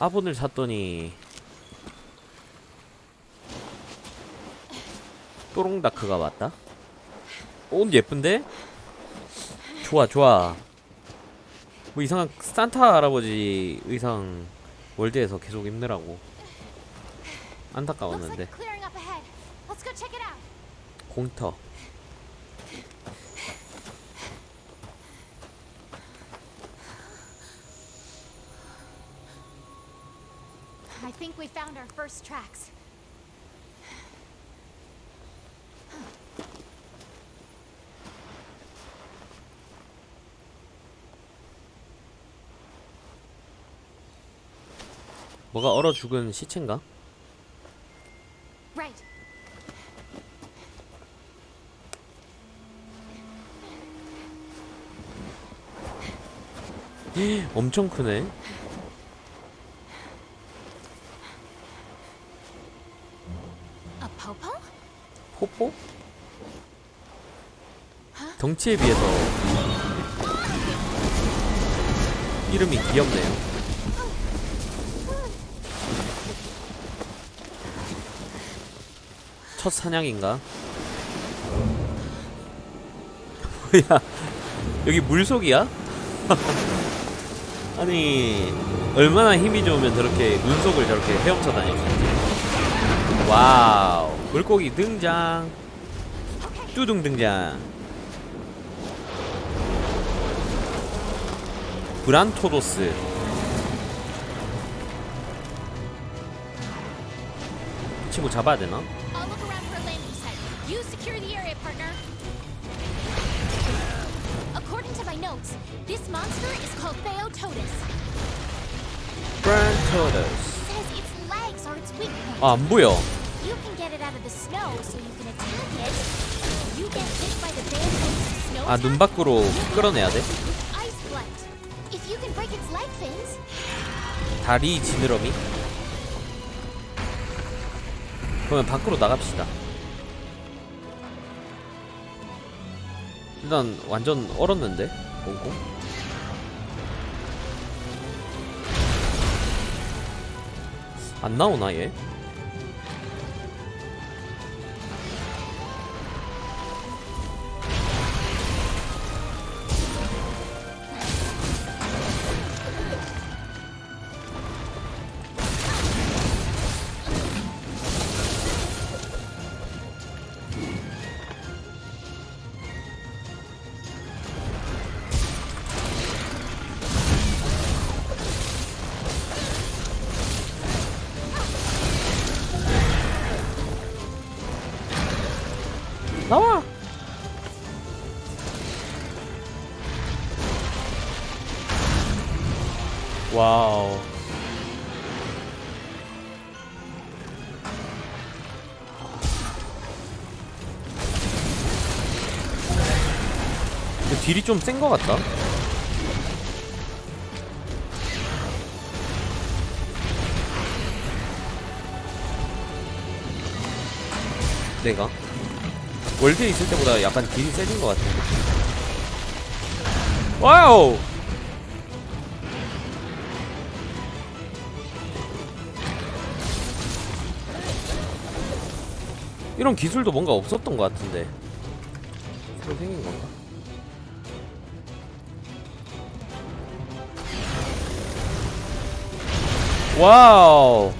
아본을 샀더니 또롱다크가 왔다? 옷 예쁜데? 좋아 좋아. 뭐 이상한 산타 할아버지 의상 월드에서 계속 입느라고 안타까웠는데. Clearing up ahead. Let's go check it out. 공터 I think we first tracks. 뭐가 얼어 죽은 시체인가? Right. 엄청 크네 덩치에 비해서 이름이 귀엽네요. 첫 사냥인가? 뭐야? 여기 물속이야? 아니 얼마나 힘이 좋으면 저렇게 물속을 저렇게 헤엄쳐 있지. 와우. 물고기 등장. 뚜둥 등장 브란토도스 이 친구 잡아야 되나? I'll look around for a landing site. You secure the area, partner. According to my notes, this monster is called Theotodus. 브란토도스 Says its legs are its weak point. 아안 보여 You can get it out of the snow so you can attack it. You get hit by the Theotodus snow 아 눈 밖으로 끌어내야 돼? 다리 지느러미? 그러면 밖으로 나갑시다. 일단 완전 얼었는데? 꽁꽁 안 나오나 얘? 좀센것 같다. 내가 월드에 있을 때보다 약간 딜이 세진 것 같은데. 와우! 이런 기술도 뭔가 없었던 것 같은데. 새로 생긴 건가? 와우!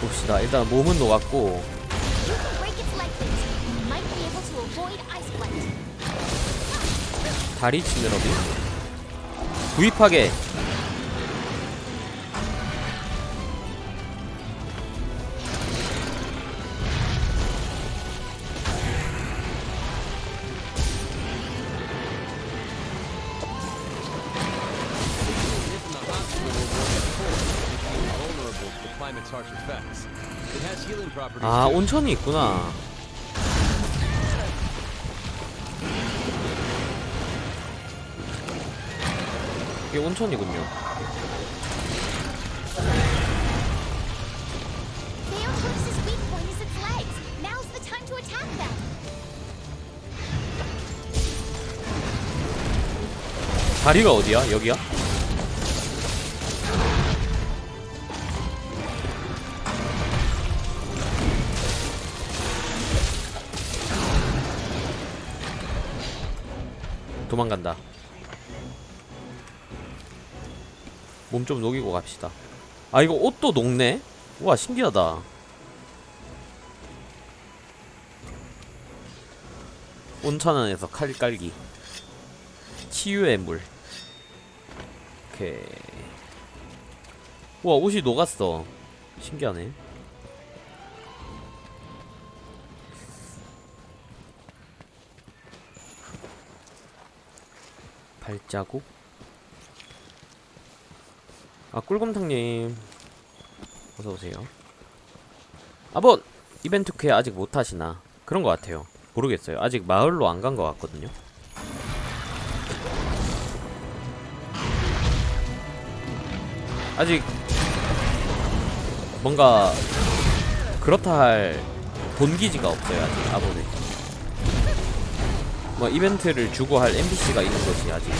봅시다. 일단 몸은 녹았고. 다리 지느러미 구입하게 아 온천이 있구나. 이게 온천이군요. 다리가 어디야? 여기야? 도망간다. 몸 좀 녹이고 갑시다. 아 이거 옷도 녹네? 우와 신기하다. 온천원에서 칼 깔기. 치유의 물. 오케이. 우와 옷이 녹았어. 신기하네. 발자국. 아 꿀곰탕님 어서 오세요. 아뭐 이벤트 퀘 아직 못 하시나 그런 것 같아요. 모르겠어요. 아직 마을로 안 간 것 같거든요. 아직 뭔가 그렇다 할 본기지가 없어요 아직 아보네 뭐 이벤트를 주고 할 NPC가 있는 거지 아직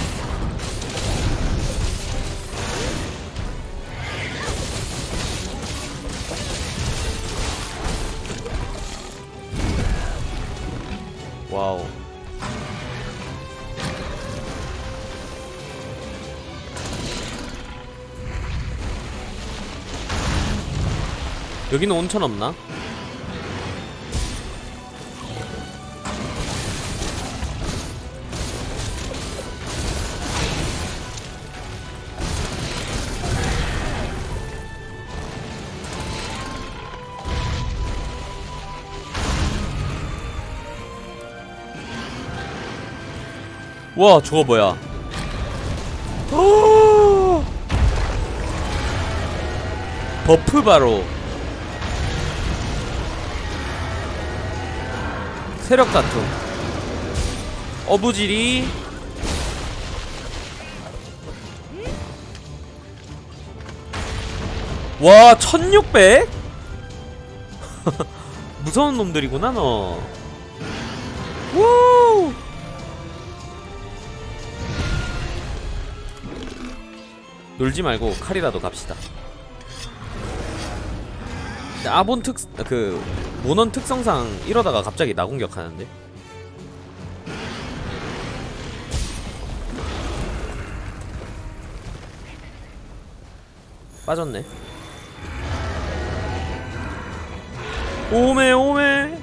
와우 여기는 온천 없나? 와 저거 뭐야 오! 버프 바로 세력 다툼 어부지리 와 1600? 무서운 놈들이구나 너 우! 놀지 말고 칼이라도 갑시다 아본 특, 그, 모넌 특성상 이러다가 갑자기 나 공격하는데? 빠졌네. 오메, 오메!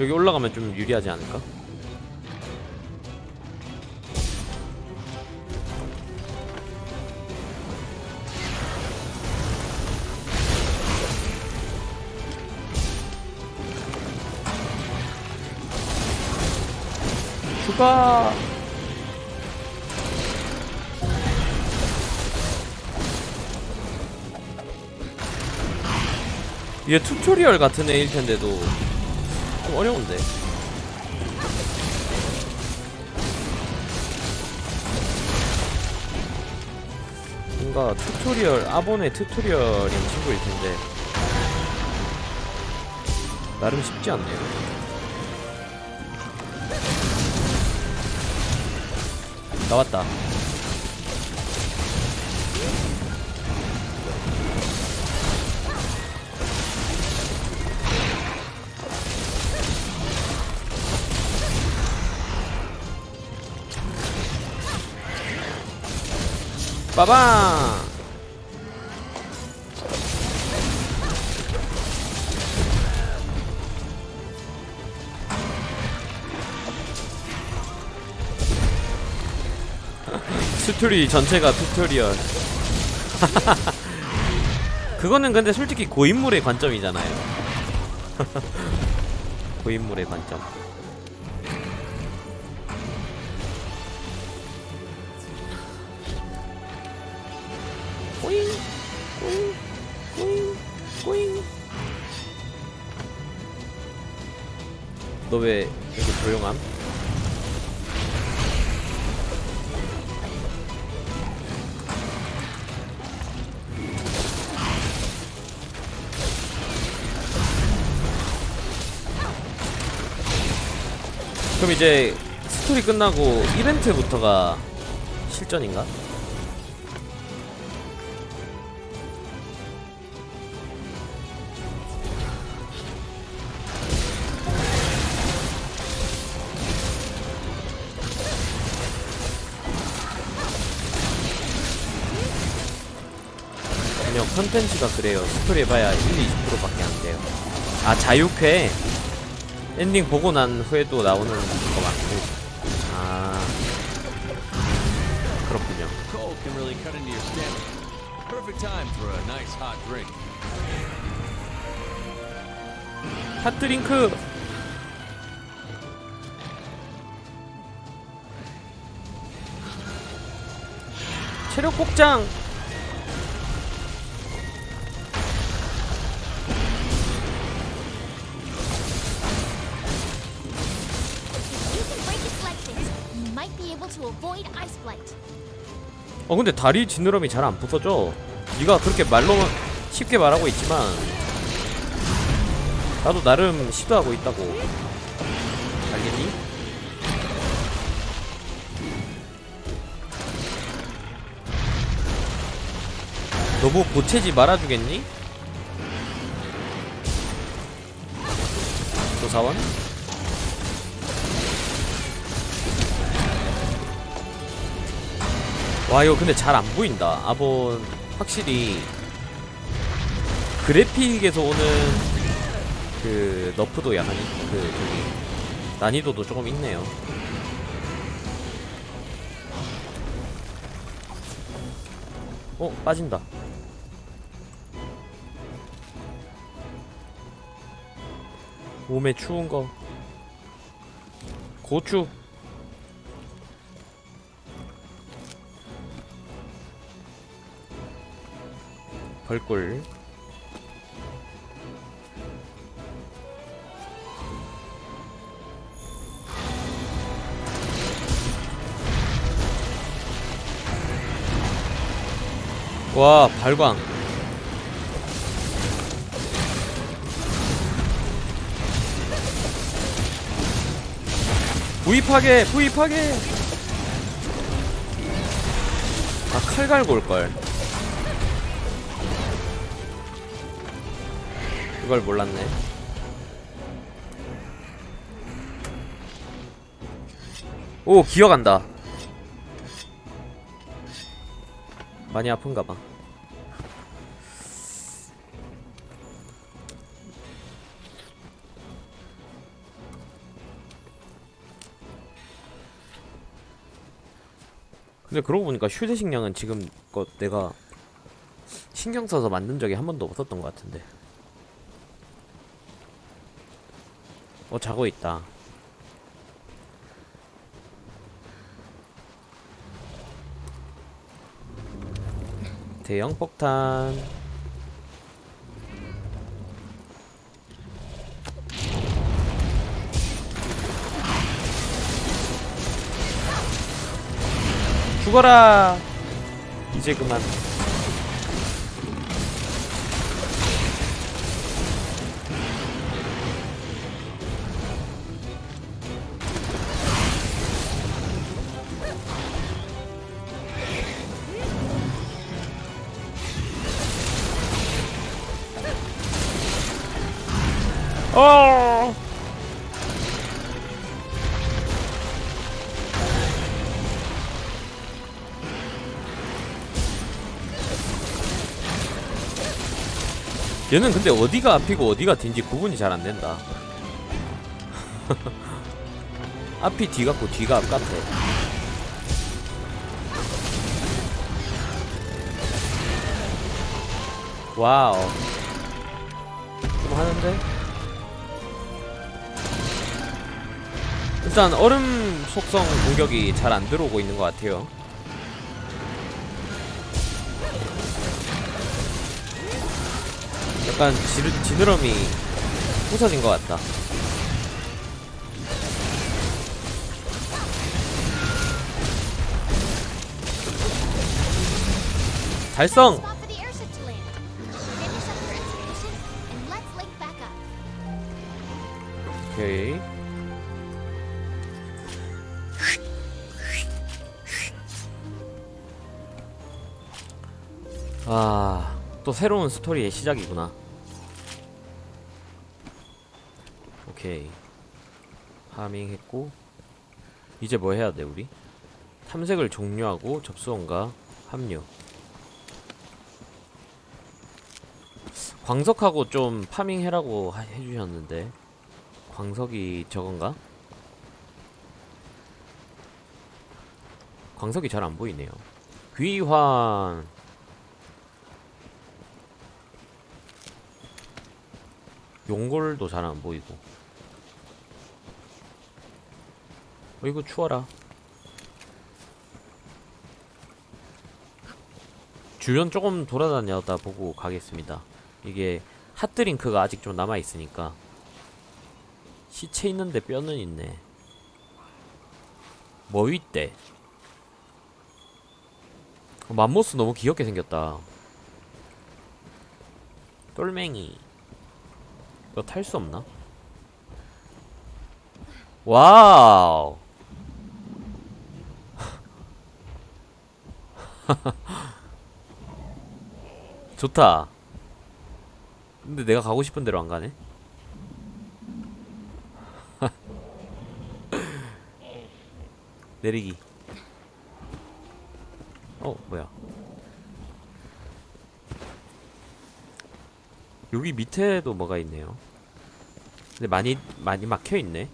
여기 올라가면 좀 유리하지 않을까? 추가 얘 튜토리얼 같은 애일 텐데도 좀 어려운데. 뭔가 튜토리얼 아본의 튜토리얼인 친구일 텐데 나름 쉽지 않네요. 나왔다. 빠방! 튜토리 전체가 튜토리얼. 그거는 근데 솔직히 고인물의 관점이잖아요. 고인물의 관점. 너 왜 이렇게 조용함? 그럼 이제 스토리 끝나고 이벤트부터가 실전인가? 컨텐츠가 그래요. 스토리 해봐야 1, 20%밖에 안 돼요. 아 자유회 엔딩 보고 난 후에도 나오는 거 많고. 아 그렇군요. 핫드링크 체력 복장 어 근데 다리 지느러미 잘 안 부서져 네가 그렇게 말로만 쉽게 말하고 있지만 나도 나름 시도하고 있다고 알겠니? 너무 보채지 말아주겠니? 조사원? 와 이거 근데 잘 안 보인다. 아본 확실히 그래픽에서 오는 그 너프도 약간 있- 그 저기 난이도도 조금 있네요. 어 빠진다. 몸에 추운 거. 고추 벌꿀. 와 발광. 부입하게 부입하게. 아 칼 갈고 올걸 그걸 몰랐네. 오 기어간다. 많이 아픈가봐. 근데 그러고 보니까 휴대식량은 지금 거 내가 신경 써서 만든 적이 한 번도 없었던 것 같은데 어 자고 있다. 대형 폭탄. 죽어라! 이제 그만 얘는 근데 어디가 앞이고 어디가 뒤인지 구분이 잘 안 된다. 앞이 뒤 같고 뒤가 앞 같아. 와우. 좀 하는데? 일단 얼음 속성 공격이 잘 안 들어오고 있는 것 같아요. 약간 지르, 지느러미 부서진 것 같다. 달성! 오케이. 아... 또 새로운 스토리의 시작이구나. 오케이. 파밍 했고, 이제 뭐 해야 돼, 우리? 탐색을 종료하고 접수원과 합류. 광석하고 좀 파밍해라고 하- 해주셨는데, 광석이 저건가? 광석이 잘 안 보이네요. 귀환. 용골도 잘 안 보이고. 어이구 추워라. 주변 조금 돌아다니다 보고 가겠습니다. 이게 핫드링크가 아직 좀 남아 있으니까 시체 있는데 뼈는 있네. 뭐 있대? 어, 맘모스 너무 귀엽게 생겼다. 똘맹이. 이거 탈 수 없나? 와우. 좋다. 근데 내가 가고 싶은 대로 안 가네. 내리기. 어, 뭐야? 여기 밑에도 뭐가 있네요. 근데 많이 많이 막혀 있네.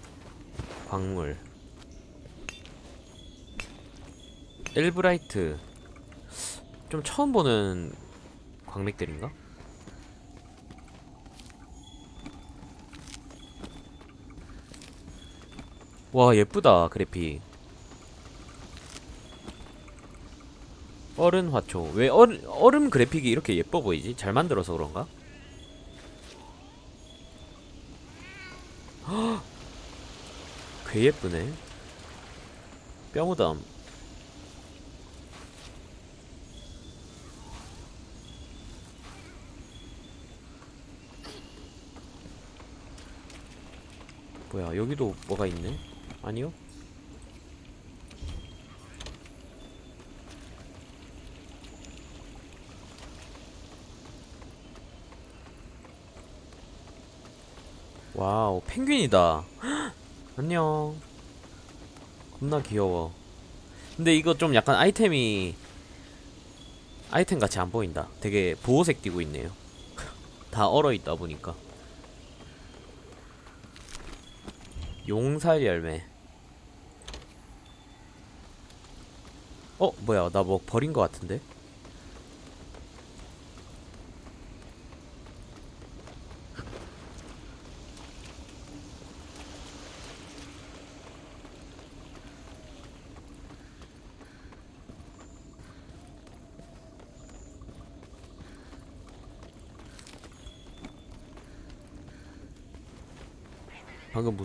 광물. 엘브라이트. 좀 처음 보는 광맥들인가? 와 예쁘다 그래픽. 얼음 화초. 왜 얼, 얼음 그래픽이 이렇게 예뻐 보이지? 잘 만들어서 그런가? 꽤 예쁘네. 뼈무덤. 뭐야, 여기도 뭐가 있네? 아니요? 와우, 펭귄이다. 안녕. 겁나 귀여워. 근데 이거 좀 약간 아이템이 아이템 같이 안 보인다. 되게 보호색 띄고 있네요. 다 얼어 있다 보니까. 용살 열매. 어, 뭐야? 나 뭐 버린 거 같은데?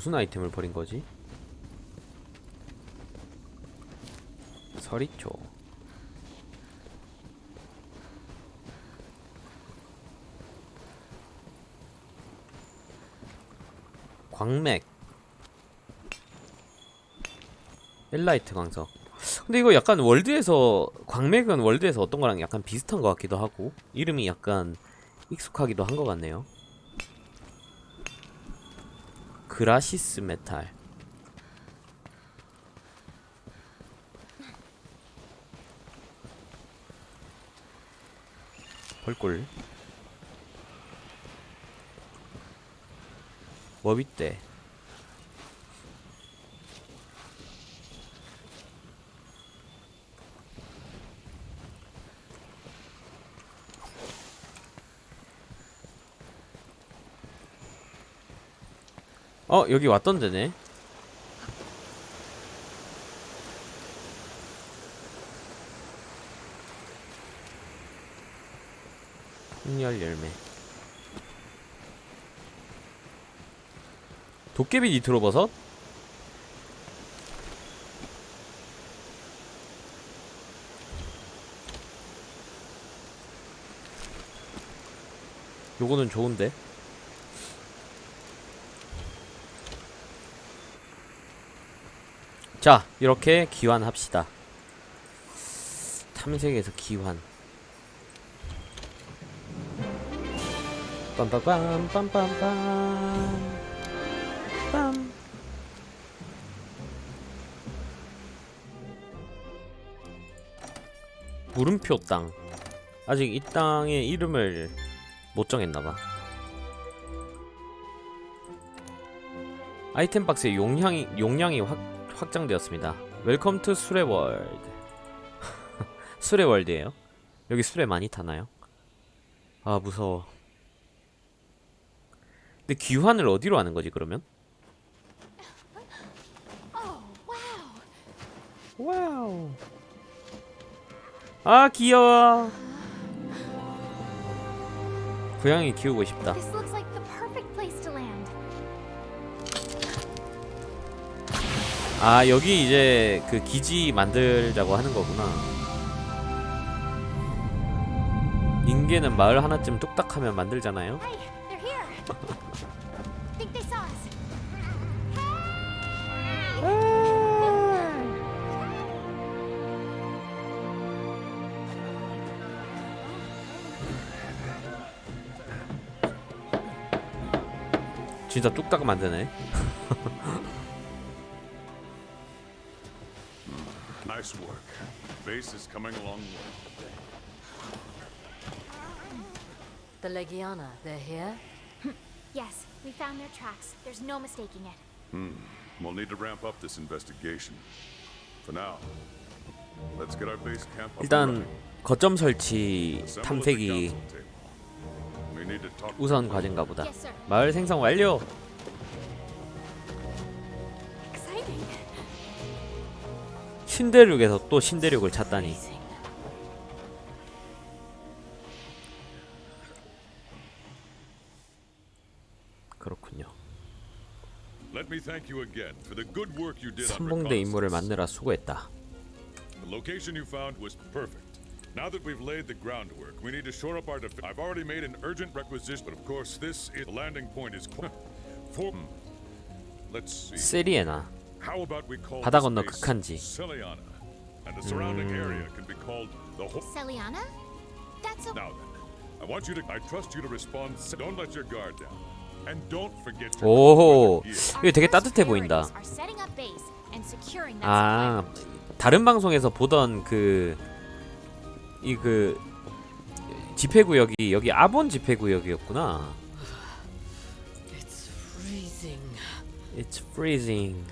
무슨 아이템을 버린 거지? 서리초. 광맥. 엘라이트 광석. 근데 이거 약간 월드에서 광맥은 월드에서 어떤 거랑 약간 비슷한 것 같기도 하고 이름이 약간 익숙하기도 한 것 같네요. 그라시스 메탈. 헐꿀. 워비대 어 여기 왔던 데네. 흑열 열매. 도깨비 니트로버섯? 요거는 좋은데 자 이렇게 기환합시다. 탐색에서 기환. 빰빠밤 빰빰빰. 빰. 물음표 땅. 아직 이 땅의 이름을 못 정했나봐. 아이템 박스의 용량이 용량이 확, 확장되었습니다. 웰컴 투 수레 월드 수레 월드예요? 여기 수레 많이 타나요? 아 무서워. 근데 귀환을 어디로 하는 거지 그러면? 와우. 아 귀여워. 고양이 키우고 싶다. This looks like the perfect place to land. 아 여기 이제 그 기지 만들자고 하는 거구나. 인계는 마을 하나쯤 뚝딱하면 만들잖아요. 진짜 뚝딱 만드네 Nice work. Base is coming along well. The Legiana, they're here? Yes, we found their tracks. There's no mistaking it. We'll need to ramp up this investigation. For now, let's get our base camp up and 일단 running. 거점 설치 Assemble at the 탐색이 council table. We need to talk 우선 과제인가 보다 Yes, sir. 마을 생성 완료 신대륙에서 또 신대륙을 찾다니. 그렇군요 Let me thank you again for the good work you did on 삼봉대 인물을 reconnaissance. 만느라 수고했다 The location you found was perfect. Now that we've laid the groundwork, we need to shore up our defense. I've already made an urgent requisition, but of course, this is, landing point is for. Hmm. Let's see. 세리에나 How about we call 바다 this 건너 극한지. Celiana, and the surrounding area can be called the whole. Celiana? That's a. Now then, I want you to. I trust you to respond. Don't let your guard down, and don't forget your. 오 이거 되게 따뜻해 보인다 priorities are setting up base and securing that 아. 다른 방송에서 보던 그 이 그 집회구역이 여기 아본 집회구역이었구나 It's freezing. It's freezing